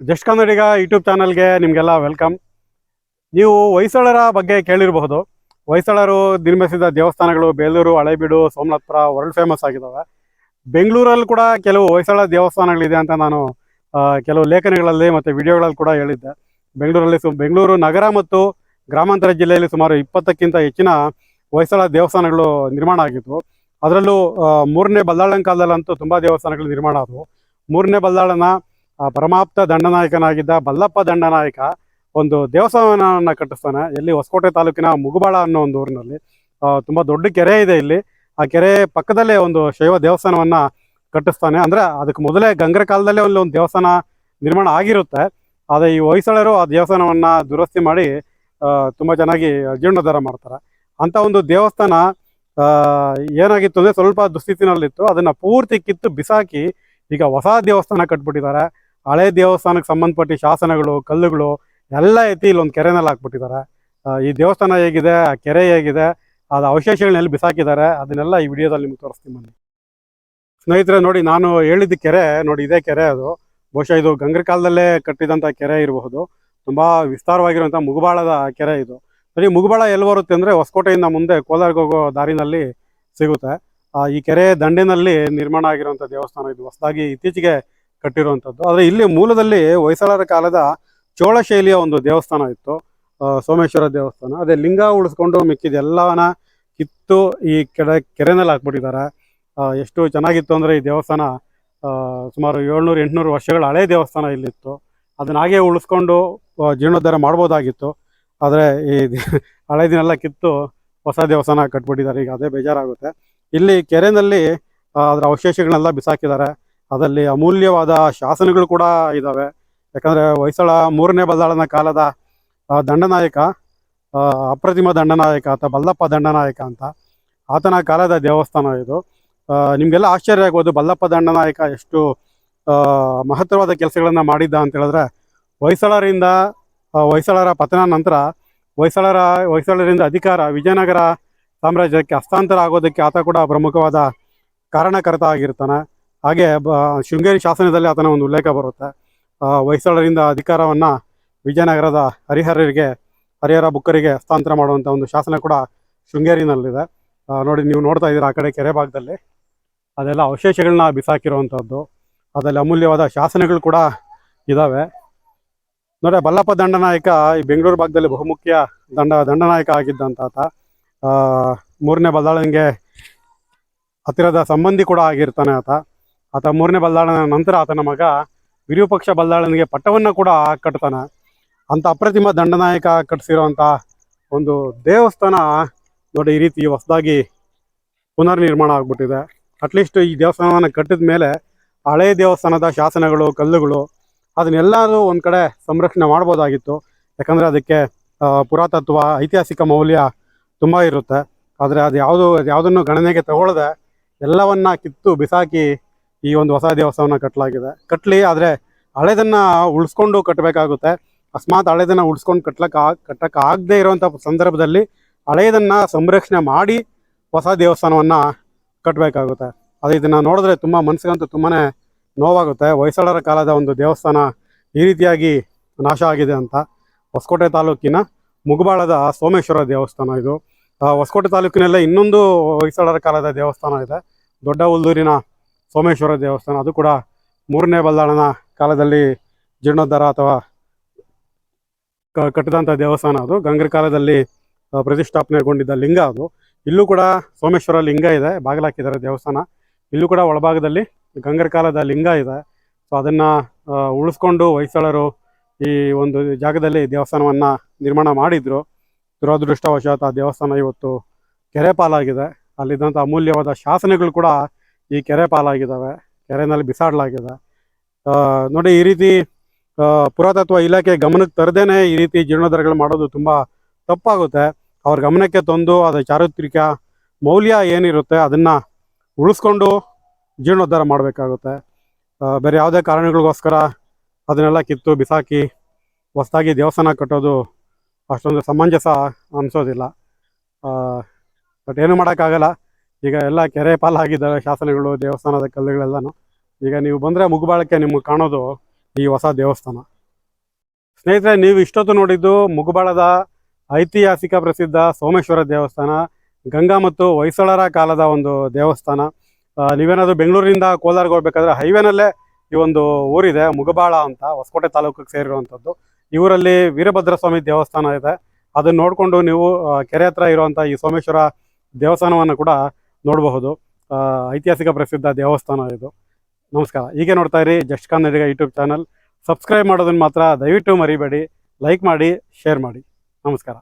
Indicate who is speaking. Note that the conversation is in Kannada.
Speaker 1: ಜಸ್ಟ್ ಕನ್ನಡಿಗ ಯೂಟ್ಯೂಬ್ ಚಾನಲ್ಗೆ ನಿಮಗೆಲ್ಲ ವೆಲ್ಕಮ್. ನೀವು ಹೊಯ್ಸಳರ ಬಗ್ಗೆ ಕೇಳಿರಬಹುದು. ಹೊಯ್ಸಳರು ನಿರ್ಮಿಸಿದ ದೇವಸ್ಥಾನಗಳು ಬೇಲೂರು, ಹಳೆಬೀಡು, ಸೋಮನಾಥಪುರ ವರ್ಲ್ಡ್ ಫೇಮಸ್ ಆಗಿದ್ದಾವೆ ಬೆಂಗಳೂರಲ್ಲಿ ಕೂಡ ಕೆಲವು ಹೊಯ್ಸಳ ದೇವಸ್ಥಾನಗಳಿದೆ ಅಂತ ನಾನು ಕೆಲವು ಲೇಖನಗಳಲ್ಲಿ ಮತ್ತು ವಿಡಿಯೋಗಳಲ್ಲಿ ಕೂಡ ಹೇಳಿದ್ದೆ. ಬೆಂಗಳೂರಲ್ಲಿ ಸು, ಬೆಂಗಳೂರು ನಗರ ಮತ್ತು ಗ್ರಾಮಾಂತರ ಜಿಲ್ಲೆಯಲ್ಲಿ ಸುಮಾರು ಇಪ್ಪತ್ತಕ್ಕಿಂತ ಹೆಚ್ಚಿನ ಹೊಯ್ಸಳ ದೇವಸ್ಥಾನಗಳು ನಿರ್ಮಾಣ ಆಗಿದ್ದವು ಅದರಲ್ಲೂ ಮೂರನೇ ಬಲ್ಲಾಳನ ಕಾಲದಲ್ಲಂತೂ ತುಂಬ ದೇವಸ್ಥಾನಗಳು ನಿರ್ಮಾಣ ಆದವು. ಮೂರನೇ ಬಲ್ಲಾಳನ ಪರಮಾಪ್ತ ದಂಡನಾಯಕನಾಗಿದ್ದ ಬಲ್ಲಪ್ಪ ದಂಡನಾಯಕ ಒಂದು ದೇವಸ್ಥಾನವನ್ನು ಕಟ್ಟಿಸ್ತಾನೆ. ಎಲ್ಲಿ ಹೊಸಕೋಟೆ ತಾಲೂಕಿನ ಮುಗುಬಾಳ ಅನ್ನೋ ಒಂದು ಊರಿನಲ್ಲಿ. ತುಂಬ ದೊಡ್ಡ ಕೆರೆ ಇದೆ ಇಲ್ಲಿ. ಆ ಕೆರೆ ಪಕ್ಕದಲ್ಲೇ ಒಂದು ಶೈವ ದೇವಸ್ಥಾನವನ್ನು ಕಟ್ಟಿಸ್ತಾನೆ. ಅಂದರೆ ಅದಕ್ಕೆ ಮೊದಲೇ ಗಂಗರ ಕಾಲದಲ್ಲೇ ಒಂದು ಒಂದು ದೇವಸ್ಥಾನ ನಿರ್ಮಾಣ ಆಗಿರುತ್ತೆ. ಆದರೆ ಈ ಹೊಯ್ಸಳರು ಆ ದೇವಸ್ಥಾನವನ್ನು ದುರಸ್ತಿ ಮಾಡಿ ತುಂಬ ಚೆನ್ನಾಗಿ ಜೀರ್ಣೋದ್ಧಾರ ಮಾಡ್ತಾರೆ. ಅಂತ ಒಂದು ದೇವಸ್ಥಾನ ಏನಾಗಿತ್ತು ಅಂದರೆ ಸ್ವಲ್ಪ ದುಸ್ಥಿತಿನಲ್ಲಿತ್ತು. ಅದನ್ನು ಪೂರ್ತಿ ಕಿತ್ತು ಬಿಸಾಕಿ ಈಗ ಹೊಸ ದೇವಸ್ಥಾನ ಕಟ್ಬಿಟ್ಟಿದ್ದಾರೆ. ಹಳೆ ದೇವಸ್ಥಾನಕ್ಕೆ ಸಂಬಂಧಪಟ್ಟ ಶಾಸನಗಳು, ಕಲ್ಲುಗಳು ಎಲ್ಲ ಎತ್ತಿ ಇಲ್ಲೊಂದು ಕೆರೆನಲ್ಲಿ ಹಾಕ್ಬಿಟ್ಟಿದ್ದಾರೆ. ಈ ದೇವಸ್ಥಾನ ಹೇಗಿದೆ, ಆ ಕೆರೆ ಹೇಗಿದೆ, ಅದು ಅವಶೇಷಗಳನ್ನೆಲ್ಲ ಬಿಸಾಕಿದ್ದಾರೆ. ಅದನ್ನೆಲ್ಲ ಈ ವಿಡಿಯೋದಲ್ಲಿ ನಿಮ್ಗೆ ತೋರಿಸ್ತೀನಿ ಬನ್ನಿ. ಸ್ನೇಹಿತರೆ, ನೋಡಿ, ನಾನು ಹೇಳಿದ ಕೆರೆ, ನೋಡಿ, ಇದೇ ಕೆರೆ ಅದು. ಬಹುಶಃ ಇದು ಗಂಗರ ಕಾಲದಲ್ಲೇ ಕಟ್ಟಿದಂಥ ಕೆರೆ ಇರಬಹುದು. ತುಂಬ ವಿಸ್ತಾರವಾಗಿರುವಂಥ ಮುಗುಬಾಳದ ಕೆರೆ ಇದು. ಸರಿ ಮುಗಬಾಳ ಎಲ್ಲಿ ಬರುತ್ತೆ ಅಂದರೆ ಹೊಸಕೋಟೆಯಿಂದ ಮುಂದೆ ಕೋಲಾರ್ಗೆ ಹೋಗೋ ದಾರಿನಲ್ಲಿ ಸಿಗುತ್ತೆ. ಈ ಕೆರೆ ದಂಡೆನಲ್ಲಿ ನಿರ್ಮಾಣ ಆಗಿರುವಂಥ ದೇವಸ್ಥಾನ ಇದು. ಹೊಸದಾಗಿ ಇತ್ತೀಚೆಗೆ ಕಟ್ಟಿರುವಂಥದ್ದು. ಆದರೆ ಇಲ್ಲಿ ಮೂಲದಲ್ಲಿ ಹೊಯ್ಸಳರ ಕಾಲದ ಚೋಳ ಶೈಲಿಯ ಒಂದು ದೇವಸ್ಥಾನ ಇತ್ತು. ಸೋಮೇಶ್ವರ ದೇವಸ್ಥಾನ. ಅದೇ ಲಿಂಗ ಉಳಿಸ್ಕೊಂಡು ಮಿಕ್ಕಿದ ಕಿತ್ತು ಈ ಕೆಡ ಕೆರೆನಲ್ಲಿ ಹಾಕ್ಬಿಟ್ಟಿದ್ದಾರೆ. ಎಷ್ಟು ಚೆನ್ನಾಗಿತ್ತು ಅಂದರೆ ಈ ದೇವಸ್ಥಾನ ಸುಮಾರು ಏಳ್ನೂರು, ಎಂಟುನೂರು ವರ್ಷಗಳ ಹಳೆ ದೇವಸ್ಥಾನ ಇಲ್ಲಿತ್ತು. ಅದನ್ನ ಹಾಗೆ ಉಳಿಸ್ಕೊಂಡು ಜೀರ್ಣೋದ್ಧಾರ ಮಾಡ್ಬೋದಾಗಿತ್ತು. ಆದರೆ ಈ ಹಳೆದಿನೆಲ್ಲ ಕಿತ್ತು ಹೊಸ ದೇವಸ್ಥಾನ ಕಟ್ಬಿಟ್ಟಿದ್ದಾರೆ. ಈಗ ಅದೇ ಬೇಜಾರಾಗುತ್ತೆ. ಇಲ್ಲಿ ಕೆರೆನಲ್ಲಿ ಅದರ ಅವಶೇಷಗಳನ್ನೆಲ್ಲ ಬಿಸಾಕಿದ್ದಾರೆ. ಅದರಲ್ಲಿ ಅಮೂಲ್ಯವಾದ ಶಾಸನಗಳು ಕೂಡ ಇದ್ದಾವೆ ಯಾಕಂದರೆ ಹೊಯ್ಸಳ ಮೂರನೇ ಬಲ್ಲಾಳನ ಕಾಲದ ದಂಡನಾಯಕ ಅಪ್ರತಿಮ ದಂಡನಾಯಕ ಅಥವಾ ಬಲ್ಲಪ್ಪ ದಂಡನಾಯಕ ಅಂತ, ಆತನ ಕಾಲದ ದೇವಸ್ಥಾನ ಇದು. ನಿಮಗೆಲ್ಲ ಆಶ್ಚರ್ಯ ಆಗ್ಬೋದು, ಬಲ್ಲಪ್ಪ ದಂಡನಾಯಕ ಎಷ್ಟು ಮಹತ್ವವಾದ ಕೆಲಸಗಳನ್ನು ಮಾಡಿದ್ದ ಅಂತ ಹೇಳಿದ್ರೆ, ಹೊಯ್ಸಳರಿಂದ ಹೊಯ್ಸಳರ ಪತನ ನಂತರ, ಹೊಯ್ಸಳರ, ಹೊಯ್ಸಳರಿಂದ ಅಧಿಕಾರ ವಿಜಯನಗರ ಸಾಮ್ರಾಜ್ಯಕ್ಕೆ ಹಸ್ತಾಂತರ ಆಗೋದಕ್ಕೆ ಆತ ಕೂಡ ಪ್ರಮುಖವಾದ ಕಾರಣಕರ್ತ ಆಗಿರ್ತಾನೆ. ಹಾಗೆ ಶೃಂಗೇರಿ ಶಾಸನದಲ್ಲಿ ಆತನ ಒಂದು ಉಲ್ಲೇಖ ಬರುತ್ತೆ. ಹೊಯ್ಸಳರಿಂದ ಅಧಿಕಾರವನ್ನು ವಿಜಯನಗರದ ಹರಿಹರರಿಗೆ, ಹರಿಹರ ಬುಕ್ಕರಿಗೆ ಹಸ್ತಾಂತರ ಮಾಡುವಂಥ ಒಂದು ಶಾಸನ ಕೂಡ ಶೃಂಗೇರಿನಲ್ಲಿದೆ. ನೋಡಿ, ನೀವು ನೋಡ್ತಾ ಇದ್ದೀರಾ ಆ ಕಡೆ ಕೆರೆ ಭಾಗದಲ್ಲಿ. ಅದೆಲ್ಲ ಅವಶೇಷಗಳನ್ನ ಬಿಸಾಕಿರುವಂಥದ್ದು ಅದರಲ್ಲಿ ಅಮೂಲ್ಯವಾದ ಶಾಸನಗಳು ಕೂಡ ಇದ್ದಾವೆ ನೋಡಿ, ಬಲ್ಲಪ್ಪ ದಂಡನಾಯಕ ಈ ಬೆಂಗಳೂರು ಭಾಗದಲ್ಲಿ ಬಹುಮುಖ್ಯ ದಂಡ, ದಂಡನಾಯಕ ಆಗಿದ್ದಂಥ ಆತ. ಮೂರನೇ ಬದಲಾವಣೆಗೆ ಹತ್ತಿರದ ಸಂಬಂಧಿ ಕೂಡ ಆಗಿರ್ತಾನೆ ಆತ. ಆತ ಮೂರನೇ ಬಲ್ದಾಳನ ನಂತರ ಆತನ ಮಗ ವಿರೂಪಕ್ಷ ಬಲ್ದಾಳನಿಗೆ ಪಟ್ಟವನ್ನು ಕೂಡ ಕಟ್ತಾನೆ. ಅಂತ ಅಪ್ರತಿಮ ದಂಡನಾಯಕ ಕಟ್ಟಿಸಿರುವಂಥ ಒಂದು ದೇವಸ್ಥಾನ ನೋಡಿ ಈ ರೀತಿ ಹೊಸದಾಗಿ ಪುನರ್ ನಿರ್ಮಾಣ ಆಗ್ಬಿಟ್ಟಿದೆ ಅಟ್ಲೀಸ್ಟ್ ಈ ದೇವಸ್ಥಾನವನ್ನು ಕಟ್ಟಿದ ಮೇಲೆ ಹಳೆಯ ದೇವಸ್ಥಾನದ ಶಾಸನಗಳು, ಕಲ್ಲುಗಳು ಅದನ್ನೆಲ್ಲರೂ ಒಂದು ಕಡೆ ಸಂರಕ್ಷಣೆ ಮಾಡ್ಬೋದಾಗಿತ್ತು. ಯಾಕಂದರೆ ಅದಕ್ಕೆ ಪುರಾತತ್ವ, ಐತಿಹಾಸಿಕ ಮೌಲ್ಯ ತುಂಬ ಇರುತ್ತೆ. ಆದರೆ ಅದು ಯಾವುದು ಯಾವುದನ್ನು ಗಣನೆಗೆ ತಗೊಳ್ಳದೆ ಎಲ್ಲವನ್ನ ಕಿತ್ತು ಬಿಸಾಕಿ ಈ ಒಂದು ಹೊಸ ದೇವಸ್ಥಾನ ಕಟ್ಟಲಾಗಿದೆ ಕಟ್ಟಲಿ ಆದರೆ ಹಳೆದನ್ನು ಉಳಿಸ್ಕೊಂಡು ಕಟ್ಟಬೇಕಾಗುತ್ತೆ ಅಕಸ್ಮಾತ್ ಹಳೆದನ್ನು ಉಳಿಸ್ಕೊಂಡು ಕಟ್ಲಕ್ಕೆ ಕಟ್ಟಕ್ಕೆ ಆಗದೆ ಇರುವಂಥ ಸಂದರ್ಭದಲ್ಲಿ ಹಳೆಯದನ್ನು ಸಂರಕ್ಷಣೆ ಮಾಡಿ ಹೊಸ ದೇವಸ್ಥಾನವನ್ನು ಕಟ್ಟಬೇಕಾಗುತ್ತೆ ಅದು ಇದನ್ನು ನೋಡಿದ್ರೆ ತುಂಬ ಮನಸ್ಸಿಗಂತೂ ತುಂಬಾ ನೋವಾಗುತ್ತೆ. ಹೊಯ್ಸಳರ ಕಾಲದ ಒಂದು ದೇವಸ್ಥಾನ ಈ ರೀತಿಯಾಗಿ ನಾಶ ಆಗಿದೆ ಅಂತ. ಹೊಸಕೋಟೆ ತಾಲೂಕಿನ ಮುಗಬಾಳದ ಸೋಮೇಶ್ವರ ದೇವಸ್ಥಾನ ಇದು. ಹೊಸಕೋಟೆ ತಾಲೂಕಿನಲ್ಲೇ ಇನ್ನೊಂದು ಹೊಯ್ಸಳರ ಕಾಲದ ದೇವಸ್ಥಾನ ಇದೆ. ದೊಡ್ಡ ಉಲ್ದೂರಿನ ಸೋಮೇಶ್ವರ ದೇವಸ್ಥಾನ, ಅದು ಕೂಡ ಮೂರನೇ ಬಲ್ಲಾಳನ ಕಾಲದಲ್ಲಿ ಜೀರ್ಣೋದ್ಧಾರ ಅಥವಾ ಕಟ್ಟಿದಂಥ ದೇವಸ್ಥಾನ ಅದು. ಗಂಗರ ಕಾಲದಲ್ಲಿ ಪ್ರತಿಷ್ಠಾಪನೆಗೊಂಡಿದ್ದ ಲಿಂಗ ಅದು. ಇಲ್ಲೂ ಕೂಡ ಸೋಮೇಶ್ವರ ಲಿಂಗ ಇದೆ, ಬಾಗಿಲಾಕಿದ್ದಾರೆ ದೇವಸ್ಥಾನ. ಇಲ್ಲೂ ಕೂಡ ಒಳಭಾಗದಲ್ಲಿ ಗಂಗರ ಕಾಲದ ಲಿಂಗ ಇದೆ. ಸೊ ಅದನ್ನು ಉಳಿಸ್ಕೊಂಡು ಹೊಯ್ಸಳರು ಈ ಒಂದು ಜಾಗದಲ್ಲಿ ದೇವಸ್ಥಾನವನ್ನು ನಿರ್ಮಾಣ ಮಾಡಿದರು. ದುರದೃಷ್ಟವಶಾತ್ ಆ ದೇವಸ್ಥಾನ ಇವತ್ತು ಕೆರೆ ಪಾಲಾಗಿದೆ ಅಲ್ಲಿದ್ದಂಥ ಅಮೂಲ್ಯವಾದ ಶಾಸನಗಳು ಕೂಡ ಈ ಕೆರೆ ಪಾಲಾಗಿದ್ದಾವೆ. ಕೆರೆನಲ್ಲಿ ಬಿಸಾಡಲಾಗಿದೆ. ನೋಡಿ ಈ ರೀತಿ ಪುರಾತತ್ವ ಇಲಾಖೆ ಗಮನಕ್ಕೆ ತರದೇನೆ ಈ ರೀತಿ ಜೀರ್ಣೋದ್ಧಾರಗಳು ಮಾಡೋದು ತುಂಬ ತಪ್ಪಾಗುತ್ತೆ. ಅವ್ರ ಗಮನಕ್ಕೆ ತಂದು ಅದರ ಚಾರಿತ್ರಿಕ ಮೌಲ್ಯ ಏನಿರುತ್ತೆ ಅದನ್ನು ಉಳಿಸ್ಕೊಂಡು ಜೀರ್ಣೋದ್ಧಾರ ಮಾಡಬೇಕಾಗುತ್ತೆ. ಬೇರೆ ಯಾವುದೇ ಕಾರಣಗಳಿಗೋಸ್ಕರ ಅದನ್ನೆಲ್ಲ ಕಿತ್ತು, ಬಿಸಾಕಿ, ಹೊಸದಾಗಿ ದೇವಸ್ಥಾನ ಕಟ್ಟೋದು ಅಷ್ಟೊಂದು ಸಮಂಜಸ ಅನಿಸೋದಿಲ್ಲ. ಬಟ್ ಏನು ಮಾಡೋಕ್ಕಾಗಲ್ಲ. ಈಗ ಎಲ್ಲ ಕೆರೆ ಪಾಲಾಗಿದ್ದಾವೆ, ಶಾಸನಗಳು, ದೇವಸ್ಥಾನದ ಕಲ್ಲುಗಳೆಲ್ಲನೂ. ಈಗ ನೀವು ಬಂದರೆ ಮುಗುಬಾಳಕ್ಕೆ ನಿಮಗೆ ಕಾಣೋದು ಈ ಹೊಸ ದೇವಸ್ಥಾನ. ಸ್ನೇಹಿತರೆ, ನೀವು ಇಷ್ಟೊತ್ತು ನೋಡಿದ್ದು ಮುಗುಬಾಳದ ಐತಿಹಾಸಿಕ ಪ್ರಸಿದ್ಧ ಸೋಮೇಶ್ವರ ದೇವಸ್ಥಾನ, ಗಂಗಾ ಮತ್ತು ಹೊಯ್ಸಳರ ಕಾಲದ ಒಂದು ದೇವಸ್ಥಾನ. ನೀವೇನಾದರೂ ಬೆಂಗಳೂರಿನಿಂದ ಕೋಲಾರ್ಗೆ ಹೋಗ್ಬೇಕಾದ್ರೆ ಹೈವೇನಲ್ಲೇ ಈ ಒಂದು ಊರಿದೆ, ಮುಗಬಾಳ ಅಂತ, ಹೊಸಕೋಟೆ ತಾಲೂಕಿಗೆ ಸೇರಿರುವಂಥದ್ದು. ಇವರಲ್ಲಿ ಊರಲ್ಲಿ ವೀರಭದ್ರ ಸ್ವಾಮಿ ದೇವಸ್ಥಾನ ಇದೆ. ಅದನ್ನ ನೋಡಿಕೊಂಡು ನೀವು ಕೆರೆ ಹತ್ರ ಇರುವಂಥ ಈ ಸೋಮೇಶ್ವರ ದೇವಸ್ಥಾನವನ್ನು ಕೂಡ ನೋಡಬಹುದು. ಐತಿಹಾಸಿಕ ಪ್ರಸಿದ್ಧ ದೇವಸ್ಥಾನ ಇದು. ನಮಸ್ಕಾರ. ಹೀಗೆ ನೋಡ್ತಾ ಇರಿ just Kannadiga YouTube channel. Subscribe ಮಾಡೋದನ್ನು ಮಾತ್ರ ದಯವಿಟ್ಟು ಮರಿಬೇಡಿ. ಲೈಕ್ ಮಾಡಿ ಶೇರ್ ಮಾಡಿ. ನಮಸ್ಕಾರ.